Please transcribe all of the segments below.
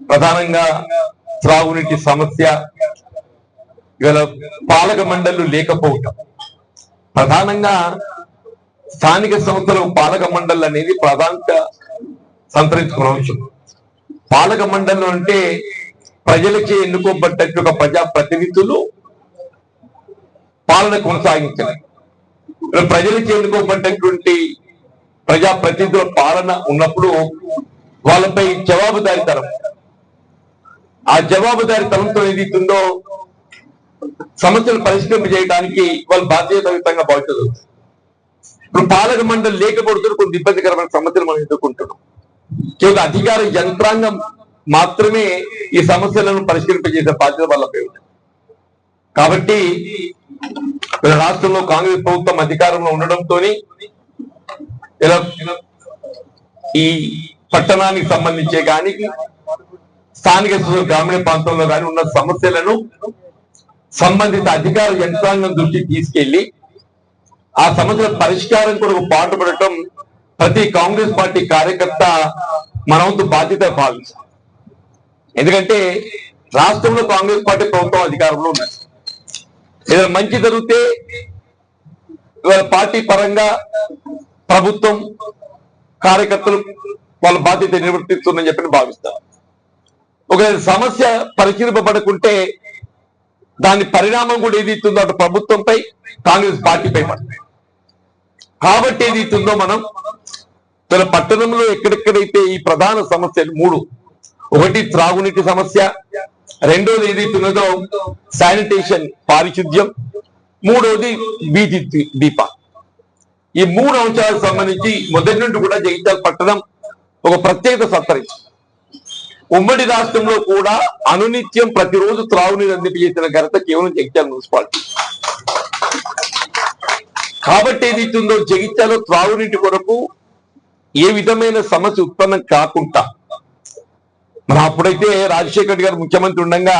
ప్రధానంగా త్రాగునీటి సమస్య ఇవాళ పాలక మండళ్ళు లేకపోవటం. ప్రధానంగా స్థానిక సంస్థలు పాలక మండళ్ళు అనేది ప్రాధాన్యత సంతరించుకున్న అంశం. పాలక మండళ్ళు అంటే ప్రజలచే ఎన్నుకోబడ్డట్టు ఒక ప్రజా ప్రతినిధులు పాలన కొనసాగించాలి ఇప్పుడు ప్రజలచే ఎన్నుకోబడ్డటువంటి ప్రజా ప్రతినిధుల పాలన ఉన్నప్పుడు వాళ్ళపై జవాబుదారీతనం ఆ జవాబుదారీతనంతో ఏదైతుందో సమస్యలు పరిష్కరింపజేయడానికి వాళ్ళు బాధ్యతాయుతంగా భావించదు ఇప్పుడు పాలక మండలి లేకపోతే కొన్ని ఇబ్బందికరమైన సమస్యలు మనం ఎదుర్కొంటున్నాం. కేవలం అధికార యంత్రాంగం మాత్రమే ఈ సమస్యలను పరిష్కరింపజేసే బాధ్యత వాళ్ళపై ఉంది. కాబట్టి రాష్ట్రంలో కాంగ్రెస్ ప్రభుత్వం అధికారంలో ఉండడంతో ఇలా ఈ పట్టణానికి సంబంధించే కానీ స్థానిక గ్రామీణ ప్రాంతంలో కానీ ఉన్న సమస్యలను సంబంధిత అధికార యంత్రాంగం దృష్టికి తీసుకెళ్ళి ఆ సమస్యల పరిష్కారం కొరకు పాటుపడటం ప్రతి కాంగ్రెస్ పార్టీ కార్యకర్త మనవంతు బాధ్యత భావించాలి ఎందుకంటే రాష్ట్రంలో కాంగ్రెస్ పార్టీ ప్రభుత్వం అధికారంలో ఉన్నది. ఏదైనా మంచి జరిగితే ఇవాళ పార్టీ పరంగా ప్రభుత్వం కార్యకర్తలు వాళ్ళ బాధ్యత నిర్వర్తిస్తుందని చెప్పి భావిస్తారు ఒక సమస్య పరిశీలింపబడకుంటే దాని పరిణామం కూడా ఏది ఇస్తుందో అటు ప్రభుత్వంపై కాంగ్రెస్ పార్టీపై పడుతుంది కాబట్టి ఏది ఇస్తుందో మనం తన పట్టణంలో ఎక్కడెక్కడైతే ఈ ప్రధాన సమస్యలు మూడు ఒకటి త్రాగునీటి సమస్య రెండోది ఏదైతున్నదో శానిటేషన్ పారిశుద్ధ్యం మూడోది వీధి దీప ఈ మూడు అంశాలకు సంబంధించి మొదటి నుండి కూడా జగిత్యాల పట్టణం ఒక ప్రత్యేకత సత్తరించింది ఉమ్మడి రాష్ట్రంలో కూడా అనునిత్యం ప్రతిరోజు త్రాగునీరు అందింపజేసిన ఘనత కేవలం జగిత్యాల మున్సిపాలిటీ. కాబట్టి ఏదైతుందో జగిత్యాల త్రాగునీటి కొరకు ఏ విధమైన సమస్య ఉత్పన్నం కాకుండా మన అప్పుడైతే రాజశేఖర్ రెడ్డి గారు ముఖ్యమంత్రి ఉండగా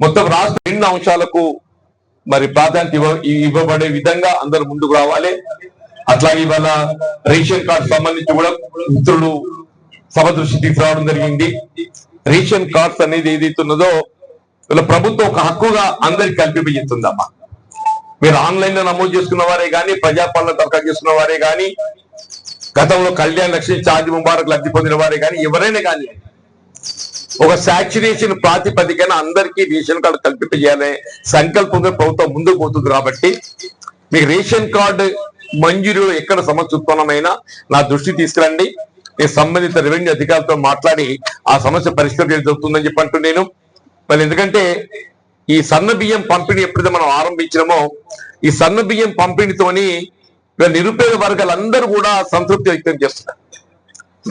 మొత్తం రాష్ట్ర రెండు అంశాలకు మరి ప్రాధాన్యత ఇవ్వ ఇవ్వబడే విధంగా అందరు ముందుకు రావాలి. అట్లాగే ఇవాళ రేషన్ కార్డు సంబంధించి కూడా మిత్రులు సభ దృష్టి తీసుకురావడం జరిగింది. రేషన్ కార్డ్స్ అనేది ఏదైతే ఉన్నదో వీళ్ళ ప్రభుత్వం ఒక హక్కుగా అందరికి కల్పింపజేస్తుందమ్మా. మీరు ఆన్లైన్లో నమోదు చేసుకున్న వారే కానీ ప్రజాపాలన దరఖాస్తు చేసుకున్న వారే కానీ గతంలో కళ్యాణ్ లక్ష్మి చార్జ్ ముబారక్ లబ్ధి పొందిన వారే కానీ ఎవరైనా కానీ ఒక సాచురేషన్ ప్రాతిపదికన అందరికీ రేషన్ కార్డు కల్పింపజేయాలనే సంకల్పంగా ప్రభుత్వం ముందుకు పోతుంది కాబట్టి మీకు రేషన్ కార్డు మంజూరు ఎక్కడ సమస్య ఉత్పన్నమైనా నా దృష్టి తీసుకురండి. సంబంధిత రెవెన్యూ అధికారులతో మాట్లాడి ఆ సమస్య పరిష్కరించడం జరుగుతుందని చెప్పి అంటూ నేను మరి ఎందుకంటే ఈ సన్న బియ్యం పంపిణీ ఎప్పుడైతే మనం ఆరంభించినామో ఈ సన్న బియ్యం పంపిణీతోని నిరుపేద వర్గాలందరూ కూడా సంతృప్తి వ్యక్తం చేస్తున్నారు.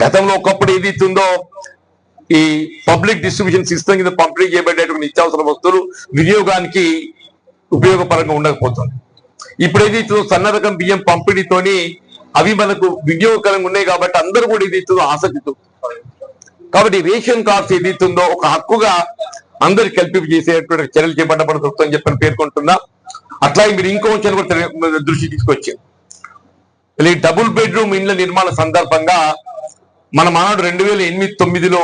గతంలో ఒకప్పుడు ఏది ఇస్తుందో ఈ పబ్లిక్ డిస్ట్రిబ్యూషన్ సిస్టమ్ కింద పంపిణీ చేయబడేటువంటి నిత్యావసర వస్తువులు వినియోగానికి ఉపయోగపరంగా ఉండకపోతుంది. ఇప్పుడు ఏది సన్న రకం బియ్యం పంపిణీతోని అవి మనకు వినియోగకరంగా ఉన్నాయి కాబట్టి అందరూ కూడా ఇది ఇస్తుందో ఆసక్తితో కాబట్టి రేషన్ కార్డ్స్ ఏదైతుందో ఇస్తుందో ఒక హక్కుగా అందరు కల్పింపు చేసేటువంటి చర్యలు చేపట్టబడుతుందని చెప్పని పేర్కొంటున్నా. అట్లాగే మీరు ఇంకో విషయాన్ని కూడా దృష్టి తీసుకొచ్చారు డబుల్ బెడ్రూమ్ ఇండ్ల నిర్మాణ సందర్భంగా మన మానాడు రెండు వేల ఎనిమిది తొమ్మిదిలో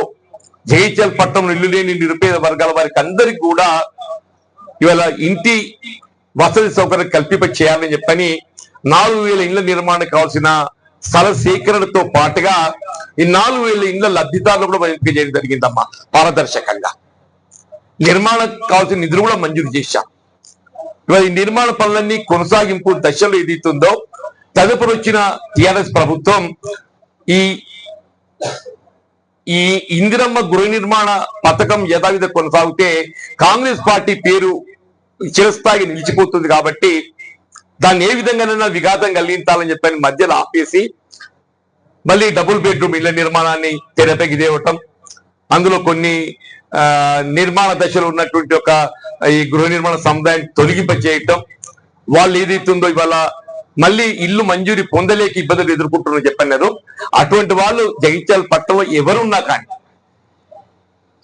జగిత్యాల పట్టణంలో ఇల్లు లేని నిరుపేద వర్గాల వారికి అందరికి కూడా ఇవాళ ఇంటి వసతి సౌకర్యం కల్పింప చేయాలని చెప్పని నాలుగు వేల ఇండ్ల నిర్మాణానికి కావాల్సిన స్థల సేకరణతో పాటుగా ఈ నాలుగు వేల ఇండ్ల లబ్ధిదారులు కూడా ఎంపిక చేయడం జరిగిందమ్మా పారదర్శకంగా. నిర్మాణం కావాల్సిన నిధులు కూడా మంజూరు చేశాం. ఇవాళ ఈ నిర్మాణ పనులన్నీ కొనసాగింపు దశలో ఏదైతుందో తదుపరి వచ్చిన టిఆర్ఎస్ ప్రభుత్వం ఈ ఈ ఇందిరమ్మ గృహ నిర్మాణ పథకం యథావిధ కొనసాగితే కాంగ్రెస్ పార్టీ పేరు చిరస్థాయి నిలిచిపోతుంది కాబట్టి దాన్ని ఏ విధంగానైనా విఘాతం కలిగించాలని చెప్పని మధ్యలో ఆపేసి మళ్ళీ డబుల్ బెడ్రూమ్ ఇళ్ళ నిర్మాణాన్ని తెరపైకి తేవటం అందులో కొన్ని ఆ, నిర్మాణ దశలో ఉన్నటువంటి ఒక ఈ గృహ నిర్మాణ సముదాయం తొలగింప చేయటం. వాళ్ళు ఏదైతుందో ఇవాళ మళ్ళీ ఇల్లు మంజూరి పొందలేక ఇబ్బందులు ఎదుర్కొంటున్నారు చెప్పన్నారు. అటువంటి వాళ్ళు జగిత్యాల పట్టణంలో ఎవరున్నా కానీ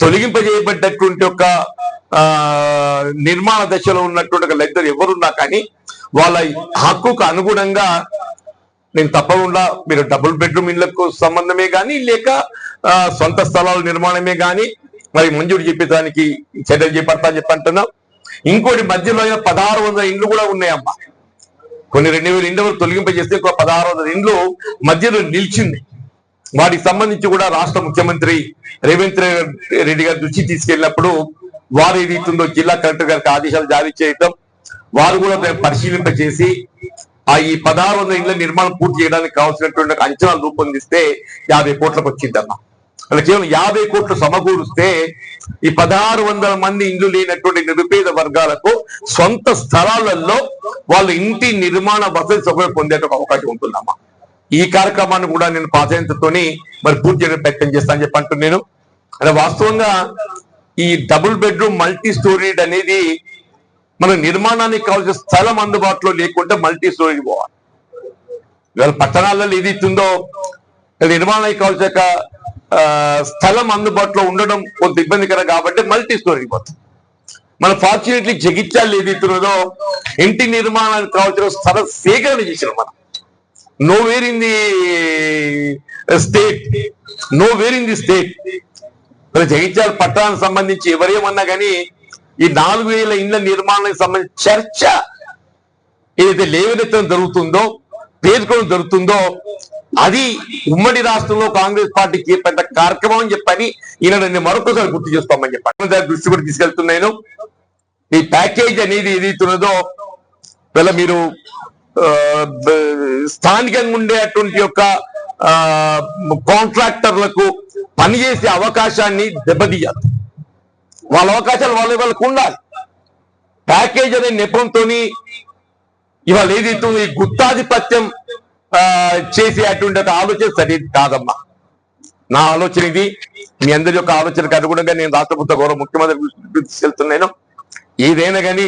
తొలగింపజేయబడ్డటువంటి ఒక ఆ నిర్మాణ దశలో ఉన్నటువంటి ఒక లబ్ధిదారు ఎవరున్నా కానీ వాళ్ళ హక్కుకు అనుగుణంగా నేను తప్పకుండా మీరు డబుల్ బెడ్రూమ్ ఇళ్ళకు సంబంధమే కానీ లేక ఆ, సొంత స్థలాల నిర్మాణమే కానీ మరి మంజూరు చేపించడానికి చర్యలు చేపడతా అని చెప్పి అంటున్నాం ఇంకోటి మధ్యలో పదహారు వందల ఇండ్లు కూడా ఉన్నాయమ్మా. కొన్ని రెండు వేల ఇండ్లు తొలగింపజేస్తే ఇంకో పదహారు వందల ఇండ్లు మధ్యలో నిలిచింది. వాటికి సంబంధించి కూడా రాష్ట్ర ముఖ్యమంత్రి రేవంత్ రెడ్డి గారి దృష్టి తీసుకెళ్ళినప్పుడు వారు ఏది జిల్లా కలెక్టర్ గారికి ఆదేశాలు జారీ చేయడం వారు కూడా దాన్ని పరిశీలింప చేసి ఆ ఈ పదహారు వందల ఇళ్ళ నిర్మాణం పూర్తి చేయడానికి కావాల్సినటువంటి అంచనాలు రూపొందిస్తే యాభై కోట్లకు వచ్చిందన్న అలా కేవలం యాభై కోట్లు సమకూరుస్తే ఈ పదహారు వందల మంది ఇండ్లు లేనటువంటి నిరుపేద వర్గాలకు సొంత స్థలాలలో వాళ్ళ ఇంటి నిర్మాణ వసతి సౌకర్యం పొందేట అవకాశం ఉంటుందమ్మా. ఈ కార్యక్రమాన్ని కూడా నేను ప్రాధాన్యతతోని మరి పూర్తి చేయడం ప్రయత్నం చేస్తానని చెప్పి అంటున్నాను. నేను అంటే వాస్తవంగా ఈ డబుల్ బెడ్రూమ్ మల్టీ స్టోరీడ్ అనేది మన నిర్మాణానికి కావాల్సిన స్థలం అందుబాటులో లేకుండా మల్టీ స్టోరీ పోవాలి. ఇవాళ పట్టణాలలో ఏది ఇస్తుందో నిర్మాణానికి కావాల్సిన ఆ, స్థలం అందుబాటులో ఉండడం కొంత ఇబ్బందికరం కాబట్టి మల్టీ స్టోరీ పోతుంది మన ఫార్చునేట్లీ జగిత్యాలు ఏది ఇస్తున్నదో ఇంటి నిర్మాణానికి కావాల్సిన స్థల సేకరణ చేసిన మనం. Nowhere in the state. Nowhere in the state. మరి జగిత్యాల పట్టణానికి సంబంధించి ఎవరేమన్నా కానీ ఈ నాలుగు వేల ఇండ్ల నిర్మాణానికి సంబంధించిన చర్చ ఏదైతే లేవనెత్తడం జరుగుతుందో పేర్కొనడం జరుగుతుందో అది ఉమ్మడి రాష్ట్రంలో కాంగ్రెస్ పార్టీకి పెద్ద కార్యక్రమం అని చెప్పని ఈయన నేను మరొకసారి గుర్తు చేసుకోమని చెప్పాను. దాని దృష్టి కూడా తీసుకెళ్తున్నాను ఈ ప్యాకేజ్ అనేది ఏదైతున్నదో వీళ్ళ మీరు ఆ, స్థానికంగా ఉండేటువంటి యొక్క ఆ, కాంట్రాక్టర్లకు పనిచేసే అవకాశాన్ని దెబ్బతీయాలి. వాళ్ళ అవకాశాలు వాళ్ళ వాళ్ళకు ఉండాలి. ప్యాకేజ్ అనే నెపంతో ఇవాళ ఏదైతే ఈ గుత్తాధిపత్యం చేసే అటువంటి ఆలోచన సరి కాదమ్మా. నా ఆలోచన ఇది. మీ అందరి యొక్క ఆలోచనకు అనుగుణంగా నేను రాష్ట్ర ప్రభుత్వ గౌరవ ముఖ్యమంత్రి చెల్తున్నాను తీసుకెళ్తున్నాను ఏదైనా కానీ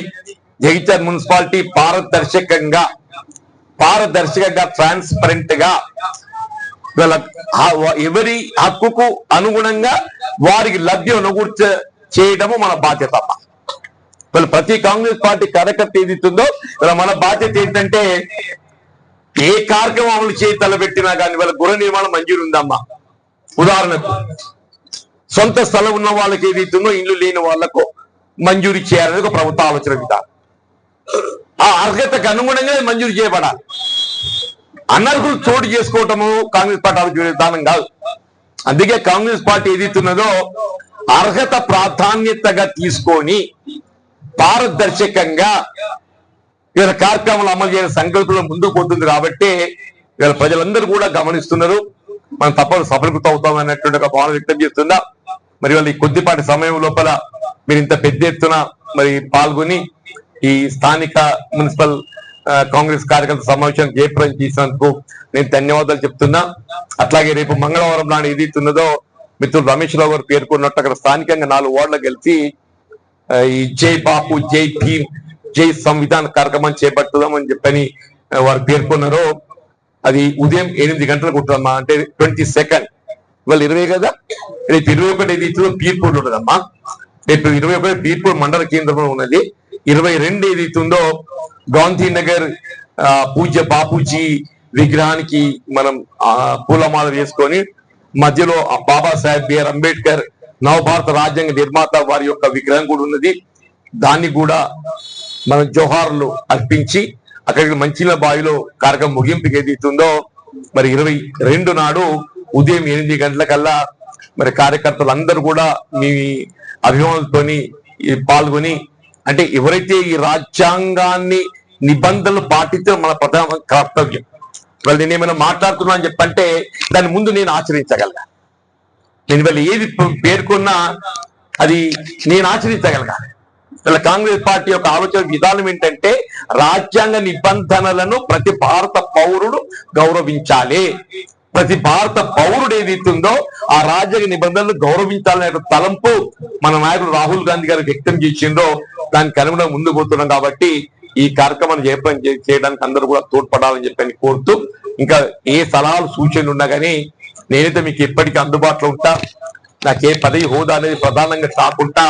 జగిత్యాల మున్సిపాలిటీ పారదర్శకంగా పారదర్శకంగా ట్రాన్స్పరెంట్గా ఎవరి హక్కుకు అనుగుణంగా వారికి లబ్ధి అనుగూర్చే చేయడము మన బాధ్యత అమ్మా. ప్రతి కాంగ్రెస్ పార్టీ కార్యకర్త ఏదిస్తుందో ఇలా మన బాధ్యత ఏంటంటే ఏ కార్యక్రమం అమలు చేయి తలబెట్టినా కానీ వాళ్ళ గృహ నిర్మాణం మంజూరు ఉందమ్మా. ఉదాహరణకు సొంత స్థలం ఉన్న వాళ్ళకి ఏదైతుందో ఇల్లు లేని వాళ్ళకు మంజూరు చేయాలనేది ఒక ప్రభుత్వ ఆలోచన విధానం. ఆ అర్హతకు అనుగుణంగా మంజూరు చేయబడాలి. అనర్హులు చోటు చేసుకోవటము కాంగ్రెస్ పార్టీ ఆలోచన విధానం కాదు. అందుకే కాంగ్రెస్ పార్టీ ఏదైతున్నదో అర్హత ప్రాధాన్యతగా తీసుకొని పారదర్శకంగా వీళ్ళ కార్యక్రమాలు అమలు చేయని సంకల్పంలో ముందుకు పోతుంది కాబట్టి వీళ్ళ ప్రజలందరూ కూడా గమనిస్తున్నారు. మనం తప్పని సఫలీకృతం అవుతాం అన్నటువంటి ఒక భావన వ్యక్తం చేస్తున్నా. మరి వాళ్ళ ఈ కొద్దిపాటి సమయం లోపల మీరు ఇంత పెద్ద ఎత్తున మరి పాల్గొని ఈ స్థానిక మున్సిపల్ కాంగ్రెస్ కార్యకర్త సమావేశానికి జయప్రదం చేసినందుకు నేను ధన్యవాదాలు చెప్తున్నా. అట్లాగే రేపు మంగళవారం నాడు ఏదైతున్నదో మిత్రులు రమేష్ రావు గారు పేర్కొన్నట్టు అక్కడ స్థానికంగా నాలుగు వార్డులు గెలిచి ఈ జై బాపు జై భీమ్ జై సంవిధాన కార్యక్రమం చేపట్టుదామని చెప్పని వారు పేర్కొన్నారు అది ఉదయం ఎనిమిది గంటలకు ఉంటుందమ్మా అంటే ట్వంటీ సెకండ్. ఇవాళ ఇరవై కదా? రేపు ఇరవై ఒకటి ఏది పీర్పూర్ ఉంటుందమ్మా. రేపు ఇరవై ఒకటి పీర్పూర్ మండల కేంద్రంలో ఉన్నది. ఇరవై రెండు ఏది ఇస్తుందో గాంధీనగర్ ఆ, పూజ్య బాపూజీ విగ్రహానికి మనం ఆ, పూలమాల వేసుకొని మధ్యలో బాబా బాబాసాహెబ్ బిఆర్ అంబేద్కర్ నవభారత రాజ్యాంగ నిర్మాత వారి యొక్క విగ్రహం కూడా ఉన్నది. దాన్ని కూడా మనం జోహార్లు అర్పించి అక్కడికి మంచిల బావిలో కార్యక్రమం ముగింపుకి ఏదైతుందో మరి ఇరవై రెండు నాడు ఉదయం ఎనిమిది గంటలకల్లా మరి కార్యకర్తలు అందరూ కూడా మీ అభిమానులతోని పాల్గొని అంటే ఎవరైతే ఈ రాజ్యాంగాన్ని నిబంధనలు పాటించడం మన ప్రధాన కర్తవ్యం. వాళ్ళు నేను ఏమైనా మాట్లాడుతున్నా అని చెప్పంటే దాని ముందు నేను ఆచరించగలగా. నేను ఇవాళ ఏది పేర్కొన్నా అది నేను ఆచరించగలగా. ఇలా కాంగ్రెస్ పార్టీ యొక్క ఆలోచన విధానం ఏంటంటే రాజ్యాంగ నిబంధనలను ప్రతి భారత పౌరుడు గౌరవించాలి. ప్రతి భారత పౌరుడు ఏదైతుందో ఆ రాజ్యాంగ నిబంధనలు గౌరవించాలనే తలంపు మన నాయకుడు రాహుల్ గాంధీ గారు వ్యక్తం చేసిందో దానికి అనుగుణంగా ముందు పోతున్నాం కాబట్టి ఈ కార్యక్రమాన్ని జయప్రదం చేయడానికి అందరూ కూడా తోడ్పడాలని చెప్పని కోరుతూ ఇంకా ఏ సలహాలు సూచనలు ఉన్నా కానీ నేనైతే మీకు ఎప్పటికీ అందుబాటులో ఉంటా. నాకు ఏ పదవి హోదా అనేది ప్రధానంగా కాకుండా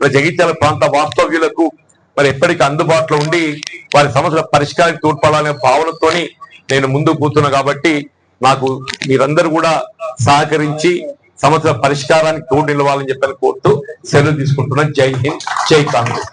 మన జగిత్యాల ప్రాంత వాస్తవ్యులకు మరి ఎప్పటికీ అందుబాటులో ఉండి వారి సమస్యల పరిష్కారానికి తోడ్పడాలనే భావనతోని నేను ముందుకు పోతున్నా కాబట్టి నాకు మీరందరూ కూడా సహకరించి సమస్యల పరిష్కారానికి తోడు నిలవాలని చెప్పని కోరుతూ సెలవు తీసుకుంటున్నాను జై హింద్ జై కాంగ్రెస్.